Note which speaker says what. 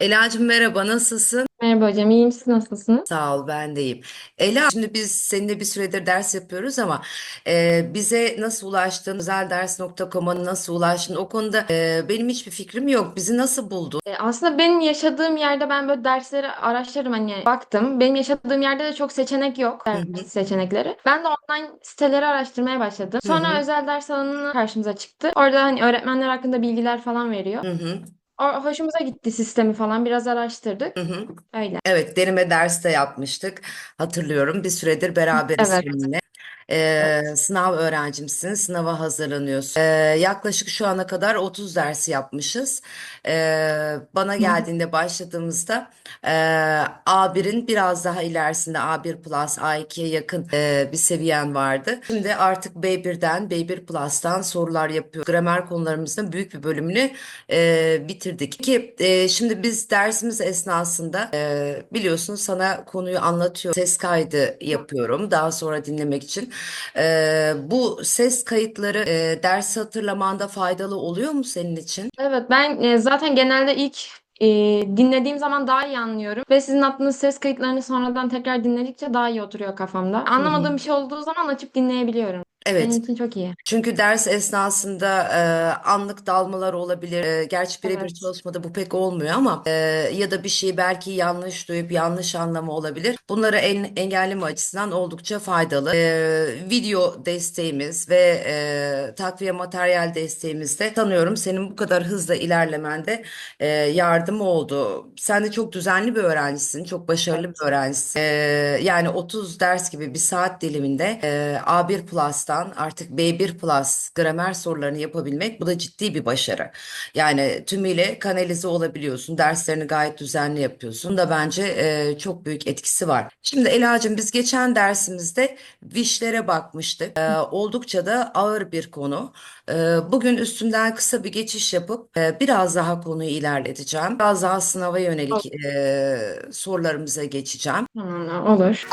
Speaker 1: Ela'cığım merhaba, nasılsın?
Speaker 2: Merhaba hocam, iyiyim. Siz nasılsınız?
Speaker 1: Sağ ol, ben deyim. Ela, şimdi biz seninle bir süredir ders yapıyoruz ama e, bize nasıl ulaştın, özelders.com'a nasıl ulaştın o konuda e, benim hiçbir fikrim yok. Bizi nasıl buldun?
Speaker 2: E, aslında benim yaşadığım yerde ben böyle dersleri araştırırım hani baktım. Benim yaşadığım yerde de çok seçenek yok,
Speaker 1: Hı
Speaker 2: ders
Speaker 1: hı,
Speaker 2: seçenekleri. Ben de online siteleri araştırmaya başladım.
Speaker 1: hı hı,
Speaker 2: Sonra özel ders alanı karşımıza çıktı. Orada hani öğretmenler hakkında bilgiler falan veriyor.
Speaker 1: hı hı,
Speaker 2: O, hoşumuza gitti sistemi falan. Biraz
Speaker 1: hı
Speaker 2: araştırdık.
Speaker 1: hı.
Speaker 2: Öyle.
Speaker 1: Evet, deneme dersi de yapmıştık. Hatırlıyorum. Bir süredir beraberiz
Speaker 2: Evet.
Speaker 1: seninle. Ee, sınav öğrencimsin, sınava hazırlanıyorsun. Ee, yaklaşık şu ana kadar 30 dersi yapmışız. Ee, bana geldiğinde başladığımızda e, A1'in biraz daha ilerisinde A1 Plus, A2'ye yakın e, bir seviyen vardı. Şimdi artık B1'den, B1 Plus'tan sorular yapıyor. Gramer konularımızın büyük bir bölümünü e, bitirdik. Ki e, şimdi biz dersimiz esnasında e, biliyorsun sana konuyu anlatıyor. Ses kaydı yapıyorum daha sonra dinlemek için. E, bu ses kayıtları e, ders hatırlamanda faydalı oluyor mu senin için?
Speaker 2: Evet, ben e, zaten genelde ilk e, dinlediğim zaman daha iyi anlıyorum. Ve sizin attığınız ses kayıtlarını sonradan tekrar dinledikçe daha iyi oturuyor kafamda. Anlamadığım bir şey olduğu zaman açıp dinleyebiliyorum.
Speaker 1: Evet.
Speaker 2: için çok iyi.
Speaker 1: Çünkü ders esnasında e, anlık dalmalar olabilir. E, gerçi birebir
Speaker 2: Evet.
Speaker 1: çalışmada bu pek olmuyor ama e, ya da bir şeyi belki yanlış duyup yanlış anlama olabilir. Bunları en, engelleme açısından oldukça faydalı. E, video desteğimiz ve e, takviye materyal desteğimiz de sanıyorum senin bu kadar hızla ilerlemende e, yardım oldu. Sen de çok düzenli bir öğrencisin, çok başarılı bir
Speaker 2: Evet.
Speaker 1: öğrencisin. E, yani 30 ders gibi bir saat diliminde e, A1 Plus'tan artık B1 Plus gramer sorularını yapabilmek bu da ciddi bir başarı. Yani tümüyle kanalize olabiliyorsun. Derslerini gayet düzenli yapıyorsun. Bunda bence e, çok büyük etkisi var. Şimdi Ela'cığım biz geçen dersimizde vişlere bakmıştık. E, oldukça da ağır bir konu. E, bugün üstünden kısa bir geçiş yapıp e, biraz daha konuyu ilerleteceğim. Biraz daha sınava yönelik e, sorularımıza geçeceğim.
Speaker 2: Olur.